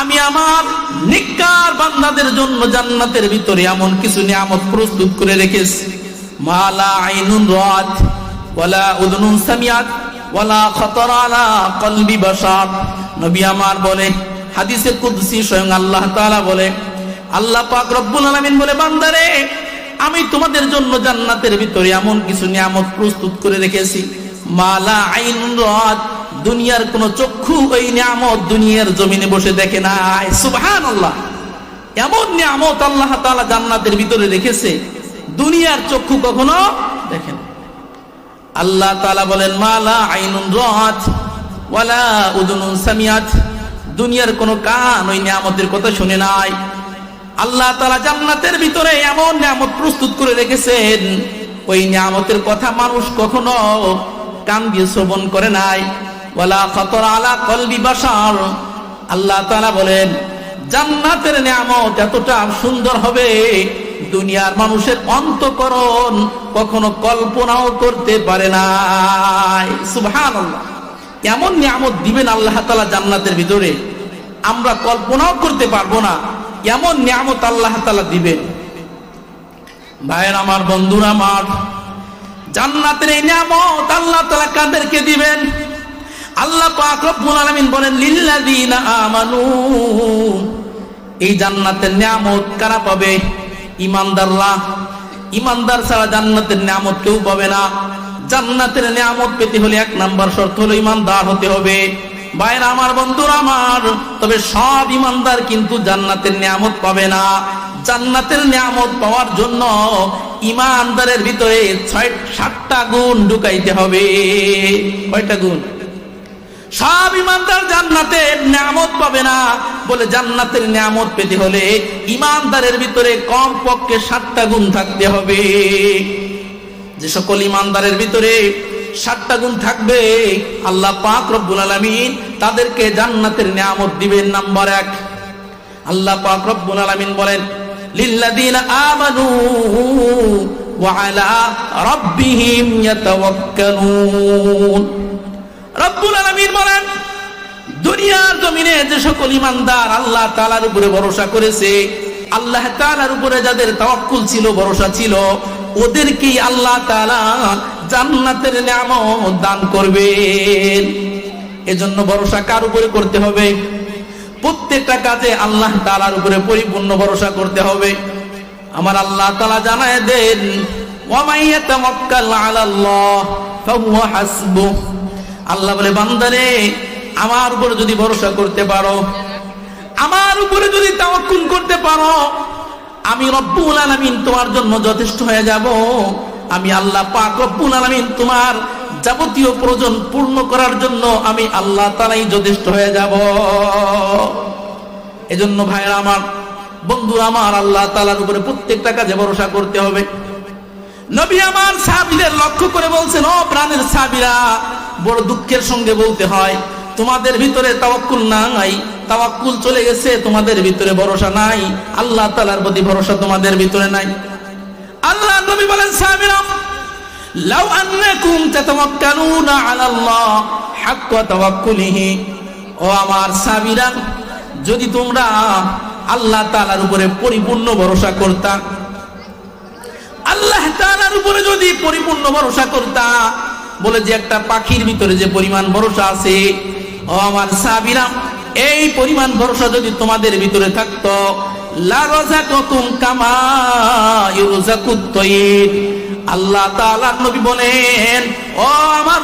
আমি আমার নিকার বান্দাদের জন্য জান্নাতের ভিতরে এমন কিছু নিয়ামত প্রস্তুত করে রেখেছি। মালা আইনুন রাত ওয়ালা উদনুন সামিয়াত, ওয়ালা খতর আলা কলবি বাশার। নবী আমার বলে, হাদিসে কুদসি স্বয়ং আল্লাহ তাআলা বলে, আল্লাহ পাক রব্বুল আলামিন বলে, বান্দারে, আমি তোমাদের জন্য জান্নাতের ভিতরে এমন কিছু নিয়ামত প্রস্তুত করে রেখেছি। মালা আইনুন রাত দুনিয়ার কোন চক্ষু ওই নিয়ামত দুনিয়ার জমিনে বসে দেখে নাই সুবহানাল্লাহ। এমন নিয়ামত আল্লাহ তাআলা জান্নাতের ভিতরে রেখেছে, দুনিয়ার চক্ষু কখনো দেখেন আল্লাহ তাআলা বলেন মালা আইনুন রাত ওয়ালা উদুনুন সামিয়াত। দুনিয়ার কোন কান ওই নিয়ামতের কথা শুনে নাই। আল্লাহ তাআলা জান্নাতের ভিতরে এমন নিয়ামত প্রস্তুত করে রেখেছেন, ওই নিয়ামতের কথা মানুষ কখনো কান দিয়ে শ্রবণ করে নাই। আল্লাহ বলেন, জান্নাতের নিয়ামত এতটা সুন্দর হবে, দুনিয়ার মানুষের অন্তকরণ কখনো কল্পনাও করতে পারে না এমন নিয়ামত দিবেন আল্লাহ তাআলা জান্নাতের ভিতরে, আমরা কল্পনাও করতে পারব না, এমন নিয়ামত আল্লাহ তাআলা দিবেন। ভাইয়ের আমার, বন্ধুরা আমার, জান্নাতের এই নিয়ামত আল্লাহ তাআলা কাদেরকে দিবেন? আল্লাহ পাক রব্বুল আলামিন বলেন, লিল্লাযীনা আমানু। এই জান্নাতের নিয়ামত কারা পাবে? ইমানদাররা। ইমানদার ছাড়া জান্নাতের নিয়ামত কেউ পাবে না। জান্নাতের নিয়ামত পেতে হলে এক নাম্বার শর্ত হলো ইমানদার হতে হবে। বাইরে আমার, বন্ধুরা আমার, তবে সব ইমানদার কিন্তু জান্নাতের নিয়ামত পাবে না। জান্নাতের নিয়ামত পাওয়ার জন্য ইমানদারের ভিতরে ছয়, সাতটা গুণ ঢুকাইতে হবে। কয়টা গুণ? সব ইমানদার জান্নাতের নিয়ামত পাবে না। বলে জান্নাতের নিয়ামত পেতে হলে ইমানদারের ভিতরে কম পক্ষে সাতটা গুণ থাকতে হবে। যে সকল ইমানদারের ভিতরে সাতটা গুণ থাকবে, আল্লাহ পাক রব্বুল আলামিন তাদেরকে জান্নাতের নিয়ামত দিবেন নাম্বার এক। আল্লাহ পাক রব্বুল আলামিন বলেন লিল্লাদিন আমানু ওয়া আলা রাব্বিহিম ইয়াতাওয়াক্কালুন। রব্বুল আলামিন বলেন, দুনিয়ার জমিনে যে সকল ইমানদার আল্লাহ তাআলার উপরে ভরসা করেছে, আল্লাহ তাআলার উপরে যাদের তাওয়াক্কুল ছিল, ভরসা ছিল ওদেরকে আল্লাহ তাআলা জান্নাতের নিয়ামত দান করবেন। এজন্য ভরসা কার উপরে করতে হবে? প্রত্যেকটা কাজে আল্লাহ তাআলার উপরে পরিপূর্ণ ভরসা করতে হবে। আমার আল্লাহ তাআলা জানায় দেন, ওয়া ইয়াতাওয়াক্কাল আলাল্লাহ, ফাহুয়া আল্লাহ বলে, বান্দারে, আমার উপরে যদি ভরসা করতে পারো, আমার উপরে যদি তাওয়াক্কুল করতে পারো, আমি রব্বুল আলামিন তোমার জন্য যথেষ্ট হয়ে যাব। আমি আল্লাহ পাক রব্বুল আলামিন তোমার যাবতীয় প্রয়োজন পূর্ণ করার জন্য আমি আল্লাহ তাআলাই যথেষ্ট হয়ে যাব। এজন্য ভাইরা আমার, বন্ধু আমার, আল্লাহ তাআলার উপরে প্রত্যেকটা কাজে ভরসা করতে হবে। নবী আমার সাহাবীদের লক্ষ্য করে বলছেন, ও প্রাণের সাহাবীরা বড় দুঃখের সঙ্গে বলতে হয়, তোমাদের ভিতরে তাওয়াক্কুল নাই, তাওয়াক্কুল চলে গেছে, তোমাদের ভিতরে ভরসা নাই, আল্লাহ তাআলার প্রতি ভরসা তোমাদের ভিতরে নাই। আল্লাহ নবী বলেন, সাহাবীরা, লাউ আন্নাকুম তাতাওয়াক্কালুনা আলাল্লাহ হাক্কা তাওয়াক্কুলিহি। ও আমার সাহাবীরা, যদি তোমরা আল্লাহ তাআলার উপরে পরিপূর্ণ ভরসা করতা, আল্লাহ তাআলার উপরে যদি পরিপূর্ণ ভরসা করতা বলে যে একটা পাখির ভিতরে যে পরিমাণ ভরসা আছে, ও আমার সাবিরা এই পরিমাণ ভরসা যদি তোমাদের ভিতরে থাকতো আল্লাহ নবী বলেন, ও আমার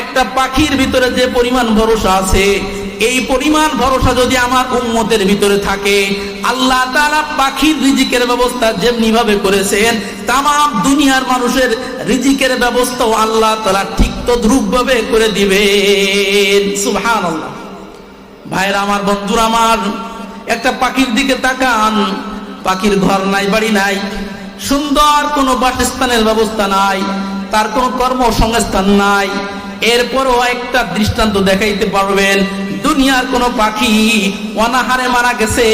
একটা পাখির ভিতরে যে পরিমাণ ভরসা আছে, এই পরিমাণ ভরসা যদি আমার উম্মতের ভিতরে থাকে, আল্লাহ পাখির রিজিকের ব্যবস্থা যেমনি ভাবে করেছেন তাম দুনিয়ার মানুষের রিজিকের ব্যবস্থাও আল্লাহ তাআলা ঠিক তো ভাবে করে দিবেন। সুবহানাল্লাহ। ভাইরা আমার, বন্ধুরা আমার, একটা পাখির দিকে তাকান। পাখির ঘর নাই, বাড়ি নাই। সুন্দর কোনো বাসস্থানের ব্যবস্থা নাই, তার কোনো কর্মসংস্থান নাই। এরপরও একটা দৃষ্টান্ত দেখাইতে পারবেন, দুনিয়ার কোন পাখি অনাহারে মারা গেছে,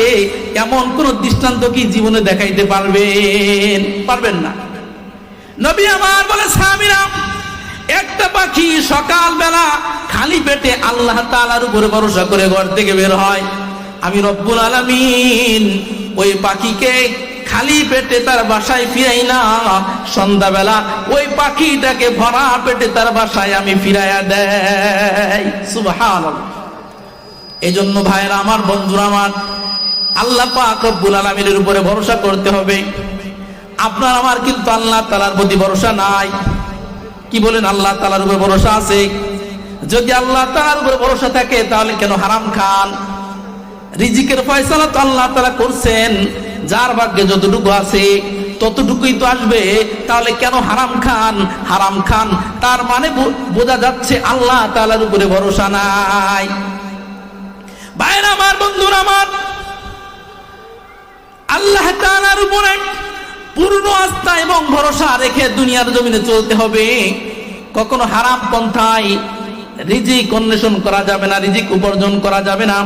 এমন কোন দৃষ্টান্ত কি জীবনে দেখাইতে পারবেন? পারবেন না। নবী আমার বলে, সাহাবীরা, একটা পাখি সকালবেলা খালি পেটে আল্লাহ তাআলার উপরে ভরসা করে ঘর থেকে বের হয়। আমি রব্বুল আলামিন ওই পাখিকে খালি পেটে তার বাসায় ফিরাই না সন্ধ্যাবেলা ওই পাখিটাকে ভরা পেটে তার বাসায় আমি ফিরাইয়া দেয় এই জন্য ভাইরা আমার বন্ধুরা, আমার আল্লাহ পাক রব্বুল আলামিনের উপরে ভরসা করতে হবে। আপনার আমার কিন্তু আল্লাহ তালার প্রতি ভরসা নাই। কি বলেন, আল্লাহ তালার উপরে ভরসা আছে? যদি আল্লাহ তাআলার উপরে ভরসা থাকে, তাহলে কেন হারাম খান? রিজিকের ফয়সালা তো আল্লাহ তালা করছেন, যার ভাগ্যে যতটুকু আছে, ততটুকুই তো আসবে, তাহলে কেন হারাম খান? হারাম খান, তার মানে বোঝা যাচ্ছে আল্লাহ তালার উপরে ভরসা নাই। ভাইরা আমার, বন্ধুরা আমার, আল্লাহ তাআলার উপরে পূর্ণ আস্থা এবং ভরসা রেখে দুনিয়ার জমিনে চলতে হবে। কখনো হারাম পন্থায় রিজিক অন্বেষণ করা যাবে না, রিজিক উপার্জন করা যাবে না।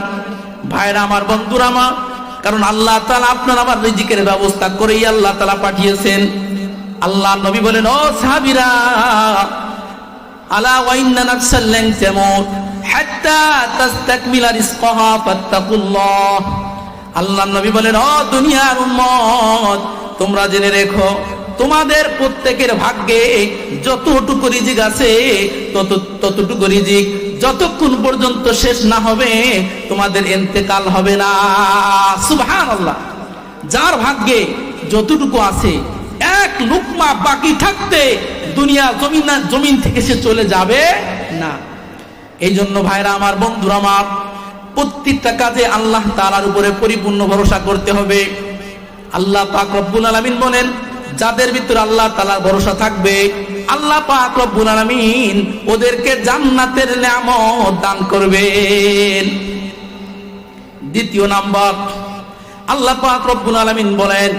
ভাইরা আমার, বন্ধুরা আমার, কারণ আল্লাহ তাআলা আপনার আমার রিজিকের ব্যবস্থা করেই আল্লাহ তাআলা পাঠিয়েছেন। আল্লাহ নবী বলেন, ও সাহাবীরা, আলা ওয়াইন্না নাফসাল লান তামুত, হাত্তা রিজকাহা আল্লাহ নবী বলেন, ও দুনিয়ার উম্মত তোমরা জেনে রেখো, তোমাদের প্রত্যেকের ভাগ্যে যতটুকু রিজিক আছে, তত, ততটুকু রিজিক যতক্ষণ পর্যন্ত শেষ না হবে, তোমাদের ইন্তেকাল হবে না। সুবহানাল্লাহ। যার ভাগ্যে যতটুকু আছে, এক লুকমা বাকি থাকতে দুনিয়া জমিন জমিন থেকে সে চলে যাবে না। এই জন্য ভাইরা আমার, বন্ধুরা আমার, প্রত্যেকটা কাজে আল্লাহ তাআলার উপরে পরিপূর্ণ ভরসা করতে হবে। আল্লাহ পাক রব্বুল আলামিন বলেন যাদের ভিতরে আল্লাহ তাআলার ভরসা থাকবে আল্লাহ পাক রব্বুল আলামিন ওদেরকে জান্নাতের নিয়ামত দান করবেন দ্বিতীয় নাম্বার আল্লাহ পাক রব্বুল আলামিন বলেন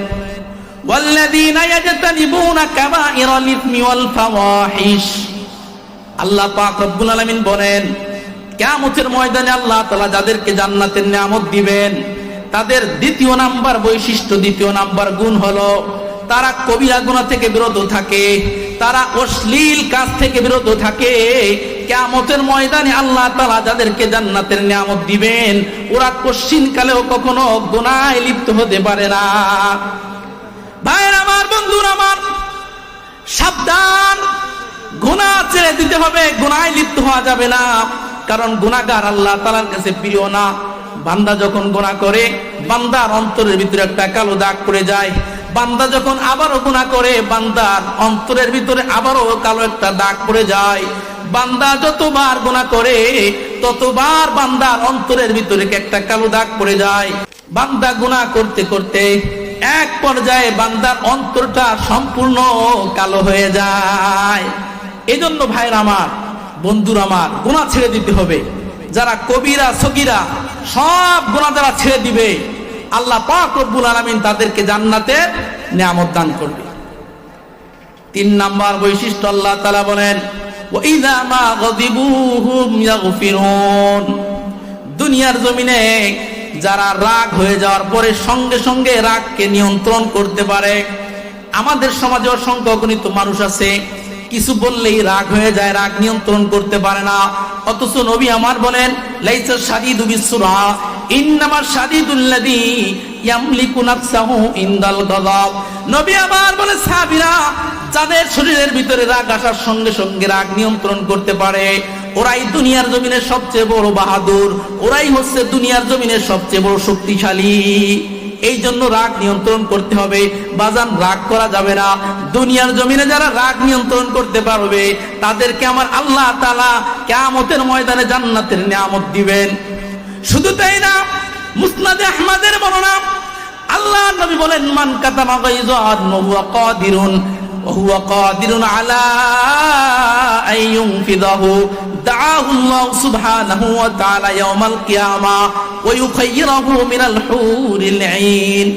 والذين يجتنبون كبائر الإثم والفواحش আল্লাহ পাক রব্বুল আলামিন বলেন কিয়ামতের ময়দানে আল্লাহ তাআলা যাদেরকে জান্নাতের নিয়ামত দিবেন তাদের দ্বিতীয় নাম্বার বৈশিষ্ট্য, দ্বিতীয় নাম্বার গুণ হলো তারা কবিরা গুণা থেকে বিরত থাকে, তারা অশ্লীল কাজ থেকে বিরত থাকে। কিয়ামতের ময়দানে আল্লাহ তাআলা যাদেরকে জান্নাতের নিয়ামত দিবেন, ওরা কশ্চিন কালেও কখনো গুনাহে লিপ্ত হতে পারে না। ভাইয়ের আমার, বন্ধুর আমার, সাবধান। গুনাহ ছেড়ে দিতে হবে, গুনায় লিপ্ত হওয়া যাবে না। কারণ গুনাহগার আল্লাহ তাআলার কাছে প্রিয় না। বান্দা যখন গোনা করে, বান্দার অন্তরের ভিতরে একটা কালো দাগ পড়ে যায়। বান্দা যখন আবারও গুনাহ করে, বান্দার অন্তরের ভিতরে আবারও কালো একটা দাগ পড়ে যায়। বান্দা যতবার গুনাহ করে, ততবার বান্দার অন্তরের ভিতরে একটা কালো দাগ পড়ে যায়। বান্দা গুনাহ করতে করতে এক পর্যায়ে বান্দার অন্তরটা সম্পূর্ণ কালো হয়ে যায়। এজন্য জন্য ভাইরা আমার, বন্ধুর আমার গুণা ছেড়ে দিতে হবে। যারা কবিরা, সগিরা, সব গুণা যারা ছেড়ে দিবে। আল্লাহ পাক রব্বুল আলামিন তাদেরকে জান্নাতে নিয়ামত দান করবে। তিন নাম্বার বৈশিষ্ট্য আল্লাহ তাআলা বলেন দুনিয়ার জমিনে যারা রাগ হয়ে যাওয়ার পরে সঙ্গে সঙ্গে রাগকে নিয়ন্ত্রণ করতে পারে। আমাদের সমাজে অসংখ্য অগণিত মানুষ আছে কিছু বললেই রাগ হয়ে যায়, রাগ নিয়ন্ত্রণ করতে পারে না। অথচ নবী আমার বলেন, লাইসা বিসুরা ইয়ামলিকু নাফসাহু ইনদাল নবী আমার বলে, সাহাবীরা, যাদের শরীরের ভিতরে রাগ আসার সঙ্গে সঙ্গে রাগ নিয়ন্ত্রণ করতে পারে, ওরাই দুনিয়ার জমিনের সবচেয়ে বড় বাহাদুর, ওরাই হচ্ছে দুনিয়ার জমিনের সবচেয়ে বড় শক্তিশালী। এই জন্য রাগ নিয়ন্ত্রণ করতে হবে। বাজান, রাগ করা যাবে না। দুনিয়ার জমিনে যারা রাগ নিয়ন্ত্রণ করতে পারবে, তাদেরকে আমার আল্লাহ তালা কেমতের ময়দানে জান্নাতের নিয়ামত দিবেন। শুধু তাই না, মুসনাদে আহমদের বর্ণনা, আল্লাহ নবী বলেন, মান কাতামা গাইজান ওয়া কাদিরুন وهو قادر على أن ينفذه دعاه الله سبحانه وتعالى يوم القيامة ويخيره من الحور العين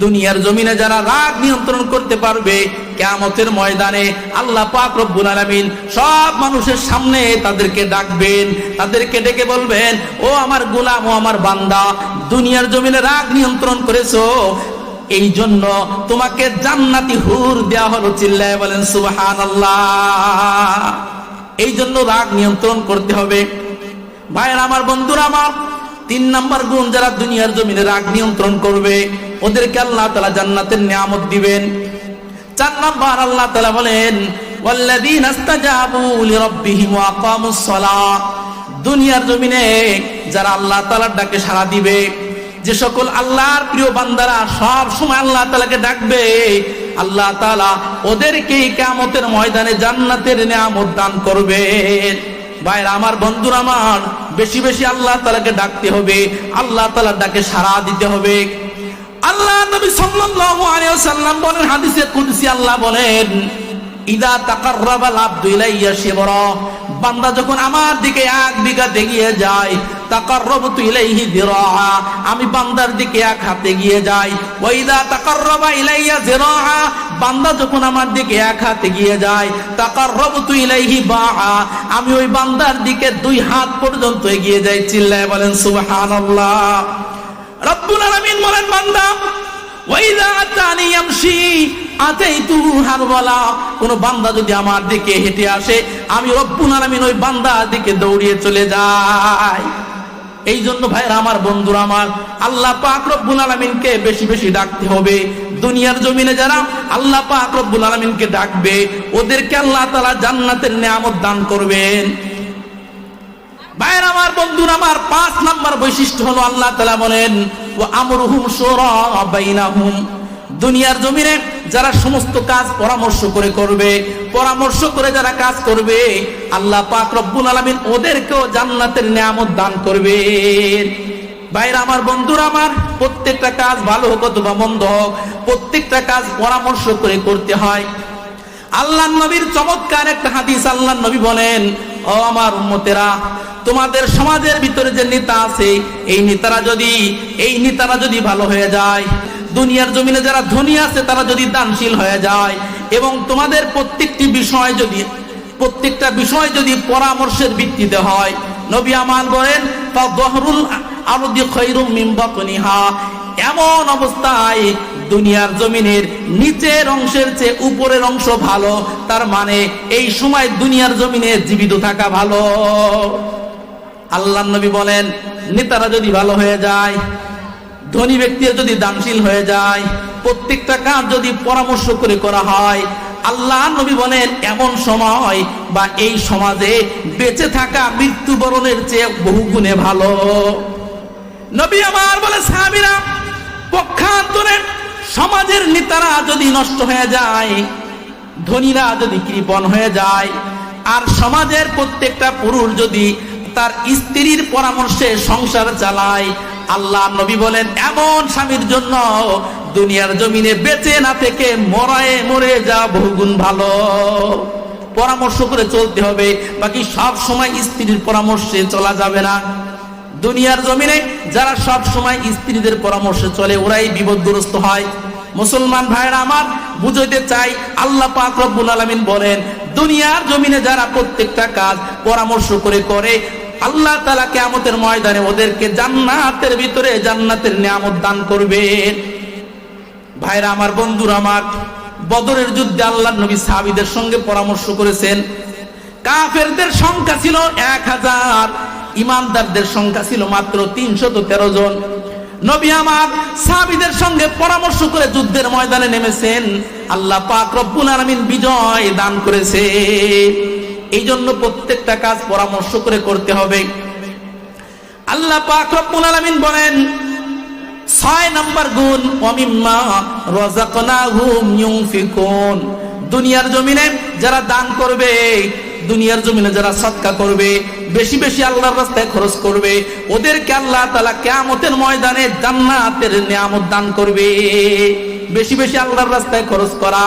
দুনিয়ার জমিনে যারা রাগ নিয়ন্ত্রণ করতে পারবে কেয়ামতের ময়দানে আল্লাহ পাক রব্বুল আলামিন সব মানুষের সামনে তাদেরকে ডাকবেন তাদেরকে ডেকে বলবেন ও আমার গোলাম ও আমার বান্দা দুনিয়ার জমিনে রাগ নিয়ন্ত্রণ করেছো এই জন্য তোমাকে জান্নাতি হুর দেয়া হলো চিল্লায় বলেন সুবাহান আল্লাহ এই জন্য রাগ নিয়ন্ত্রণ করতে হবে। ভাইয়ের আমার, বন্ধুরা আমার, তিন নাম্বার গুণ যারা দুনিয়ার জমিনে রাগ নিয়ন্ত্রণ করবে, ওদেরকে আল্লাহ তালা জান্নাতের নিয়ামত দিবেন। চার নাম্বার আল্লাহ তালা বলেন দুনিয়ার জমিনে যারা আল্লাহ তালার ডাকে সাড়া দিবে যে সকল আল্লাহর প্রিয় বান্দারা সব সময় আল্লাহ তালাকে ডাকবে, আল্লাহ তালা ওদেরকে কিয়ামতের ময়দানে জান্নাতের নিয়ামত দান করবে। ভাইরা, আমার বন্ধুরা, আমার বেশি বেশি আল্লাহ তালাকে ডাকতে হবে, আল্লাহ তাআলার ডাকে সাড়া দিতে হবে। আল্লাহ নবী সাল্লাল্লাহু আলাইহি ওয়াসাল্লাম বলেন, হাদিসে কুদসি আল্লাহ বলেন, ইদা তাকাররাবাল আবদু ইলাইয়া শিবরা। বান্দা যখন আমার দিকে এক বিঘা এগিয়ে যায় আমি বান্দার দিকে এক হাতে এগিয়ে যাই। ওয়া ইদা তাকাররাবা ইলাইয়া যিরাআ বান্দা যখন আমার দিকে এক হাতে এগিয়ে যায়, তাকাররাবতু ইলাইহি বাআ আমি ওই বান্দার দিকে দুই হাত পর্যন্ত এগিয়ে যাই, চিল্লায় বলেন, সুবহানাল্লাহ। রব্বুল আলামিন বলেন, বান্দা ওয়াইদা আমার দিকে হেঁটে আসে, আমি রব্বুল আলামিন ওই বান্দার দিকে দৌড়িয়ে চলে যাই। এই জন্য ভাইরা আমার বন্ধুরা আমার, আল্লাহ পাক রব্বুল আলমিনকে বেশি বেশি ডাকতে হবে। দুনিয়ার জমিনে যারা আল্লাহ পাক রব্বুল আলমিনকে ডাকবে, ওদেরকে আল্লাহ তালা জান্নাতের নিয়ামত দান করবেন। ভাইয়ের আমার বন্ধুর আমার, পাঁচ নাম্বার বৈশিষ্ট্য হলো আল্লাহ তালা বলেন ও আমরহুম বাইনাহুম। দুনিয়ার জমিনে যারা সমস্ত কাজ পরামর্শ করে করবে, পরামর্শ করে যারা কাজ করবে, আল্লাহ পাক রব্বুল আলামিন ওদেরকেও জান্নাতের নিয়ামত দান করবে ভাইরা আমার, বন্ধুরা আমার, প্রত্যেকটা কাজ ভালো হোক অথবা মন্দ হোক, প্রত্যেকটা কাজ পরামর্শ করে করতে হয়। আল্লাহ নবীর চমৎকার একটা হাদিস আল্লাহ নবী বলেন, ও আমার উম্মতেরা, তোমাদের সমাজের ভিতরে যে নেতা আছে, এই নেতারা যদি, এই নেতারা যদি ভালো হয়ে যায় দুনিয়ার জমিনে যারা ধনী আছে, তারা যদি দানশীল হয়ে যায়, এবং তোমাদের প্রত্যেকটি বিষয় যদি, প্রত্যেকটা বিষয় যদি পরামর্শের ভিত্তিতে হয়, নবী আমান বলেন তা দহরুল আরদি খৈরুম মিন বাতনিহা। এমন অবস্থায় দুনিয়ার জমিনের নিচের অংশের চেয়ে উপরের অংশ ভালো, তার মানে এই সময় দুনিয়ার জমিনে জীবিত থাকা ভালো। আল্লাহ নবী বলেন, নেতারা যদি ভালো হয়ে যায় ধনী ব্যক্তির যদি দানশীল হয়ে যায়, প্রত্যেকটা কাজ যদি পরামর্শ করে করা হয়, আল্লাহ নবী বলেন, এমন সময় বা এই সমাজে বেঁচে থাকা মৃত্যুবরণের চেয়ে বহু গুণে ভালো। নবী আমার বলে, সাহাবিরা, পক্ষান্তরে সমাজের নেতারা যদি নষ্ট হয়ে যায়, ধনীরা যদি কৃপণ হয়ে যায়, আর সমাজের প্রত্যেকটা পুরুষ যদি তার স্ত্রীর পরামর্শে সংসার চালায় আল্লাহ নবী বলেন, এমন স্বামীর জন্য দুনিয়ার জমিনে বেঁচে না থেকে মরায়ে মরে যা বহুগুণ ভালো। পরামর্শ করে চলতে হবে, বাকি সব সময় স্ত্রীর পরামর্শে চলা যাবে না। দুনিয়ার জমিনে যারা সব সময় স্ত্রীদের পরামর্শে চলে, ওরাই বিপদগ্রস্ত হয়। মুসলমান ভাইরা আমার, বুঝাইতে চাই, আল্লাহ পাক রব্বুল আলামিন বলেন, দুনিয়ার জমিনে যারা প্রত্যেকটা কাজ পরামর্শ করে করে আল্লাহ তাআলা কিয়ামতের ময়দানে ওদেরকে জান্নাতের ভিতরে জান্নাতের নিয়ামত দান করবে ভাইরা আমার, বন্ধুরা আমার, বদরের যুদ্ধে আল্লাহ নবী সাহাবীদের সঙ্গে পরামর্শ করেছেন। কাফেরদের সংখ্যা ছিল এক হাজার, ইমানদারদের সংখ্যা ছিল মাত্র তিনশত তেরো জন। নবী আমার সাহাবীদের সঙ্গে পরামর্শ করে যুদ্ধের ময়দানে নেমেছেন। আল্লাহ পাক রব্বুল আলামিন বিজয় দান করেছে এই জন্য প্রত্যেকটা কাজ পরামর্শ করে করতে হবে। আল্লাহ পাক রব্বুল আলামিন বলেন, ছয় নম্বর গুণ অমিম্মা রাযাকনাহুম ইউনফিকুন। দুনিয়ার জমিনে যারা দান করবে, দুনিয়ার জমিনে যারা সৎকা করবে, বেশি বেশি আল্লাহর রাস্তায় খরচ করবে, ওদেরকে আল্লাহ তাআলা কিয়ামতের ময়দানে জান্নাতের নিয়ামত দান করবে। বেশি বেশি আল্লাহর রাস্তায় খরচ করা।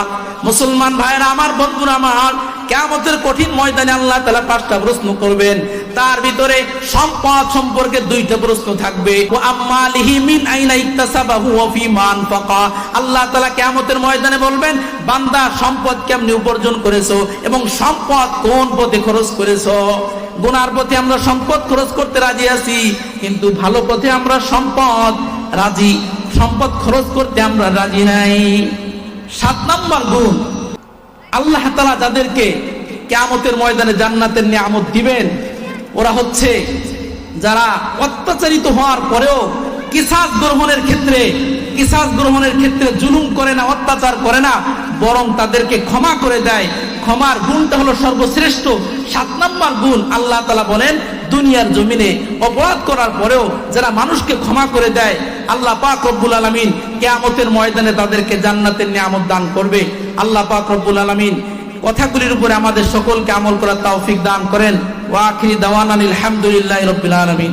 মুসলমান ভাইরা, আমার বন্ধুরা, আমার কেমতের কঠিন ময়দানে আল্লাহ তালা পাঁচটা প্রশ্ন করবেন। তার ভিতরে সম্পদ সম্পর্কে দুইটা প্রশ্ন থাকবে। আল্লাহ তালা কিয়ামতের ময়দানে বলবেন, বান্দা সম্পদ কেমনে উপার্জন করেছ এবং সম্পদ কোন পথে খরচ করেছ? গুনার পথে আমরা সম্পদ খরচ করতে রাজি আছি, কিন্তু ভালো পথে আমরা সম্পদ রাজি, সম্পদ খরচ করতে আমরা রাজি নাই। সাত নম্বর গুণ আল্লাহ তালা যাদেরকে কেয়ামতের ময়দানে জান্নাতের নিয়ামত দিবেন, ওরা হচ্ছে যারা অত্যাচারিত হওয়ার পরেও কিসাস গ্রহণের ক্ষেত্রে, কিসাস গ্রহণের ক্ষেত্রে জুলুম করে না, অত্যাচার করে না, বরং তাদেরকে ক্ষমা করে দেয়। ক্ষমার গুণটা হলো সর্বশ্রেষ্ঠ। সাত নম্বর গুণ আল্লাহ তালা বলেন, দুনিয়ার জমিনে অপরাধ করার পরেও যারা মানুষকে ক্ষমা করে দেয়, আল্লাহ পাক রব্বুল আলমিন কেয়ামতের ময়দানে তাদেরকে জান্নাতের নিয়ামত দান করবে। আল্লাহ পাক আলমিন কথাগুলির উপরে আমাদের সকলকে আমল করার তৌফিক দান করেন। ওয়াখিরি দাওয়ান আলহামদুলিল্লাহ রবিল আলমিন।